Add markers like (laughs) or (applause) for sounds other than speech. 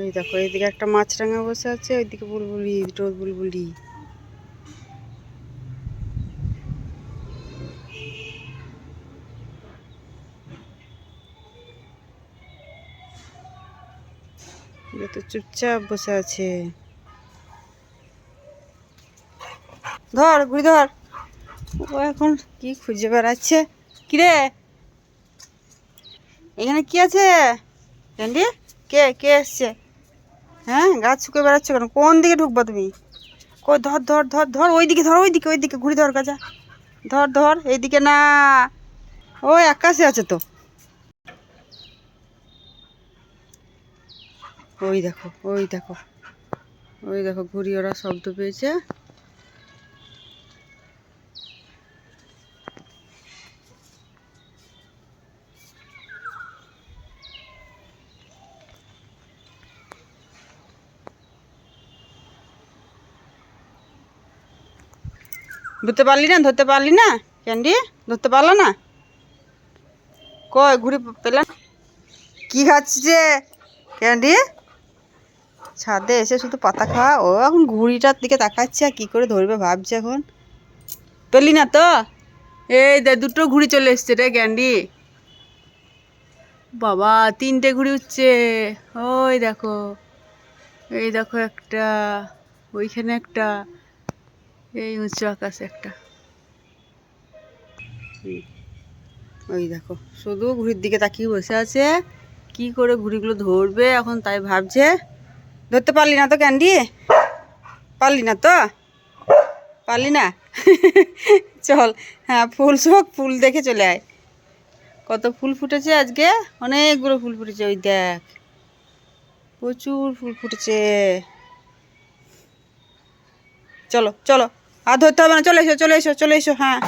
এই দেখো, এইদিকে একটা মাছরাঙা বসে আছে, ওইদিকে বুলবুলি দুটো বুলবুলি। তো চুপচাপ বসে আছে। ধর ঘুরি ধর। ও এখন কি খুঁজে বেড়াচ্ছে? কিরে? এখানে কি আছে? কে কে এসছে? হ্যাঁ গাছ শুকে বেড়াচ্ছ কেন? কোন দিকে ঢুকবা তুমি? কই, ধর ধর ধর ধর ওই দিকে ধর ওই দিকে ওই দিকে ঘুরে ধর গাছা। ধর ধর, এইদিকে না। ওই আকাশে আছে তো। ওই দেখো ওই দেখো। ওই দেখো ঘুরি ওরা শব্দ পেয়েছে। ধরতে পারলি না? ধরতে পারলি না? ক্যান্ডি, ধরতে পারল না? কই, ঘুরে পেলাম কি খাচ্ছে ক্যান্ডি, ছাদে এসে শুধু পাতা খাওয়া ও এখন ঘুড়িটার দিকে তাকাচ্ছে, আর কী করে ধরবে ভাবছে এখন? পেলি না তো? এই দে দুটো ঘুড়ি চলে এসছে রে ক্যান্ডি। বাবা, তিনটে ঘুড়ি উঠছে। ওই দেখো, এই দেখো একটা, ওইখানে একটা। এই উঁচু আকাশ একটা। ওই দেখো, শুধু ঘুড়ির দিকে তাকিয়ে বসে আছে। কি করে ঘুড়িগুলো ধরবে এখন তাই ভাবছে। ধরতে পারলি না তো, ক্যান্ডি? পারলি না তো? পারলি না? (laughs) চল হ্যাঁ ফুল শোক, ফুল দেখে চলে আয়। কত ফুল ফুটেছে আজকে? অনেকগুলো ফুল ফুটেছে, ওই দেখ। প্রচুর ফুল ফুটেছে। চলো চলো। আর ধরতে হবে না চলে এসো চলে এসো চলে এসো হ্যাঁ।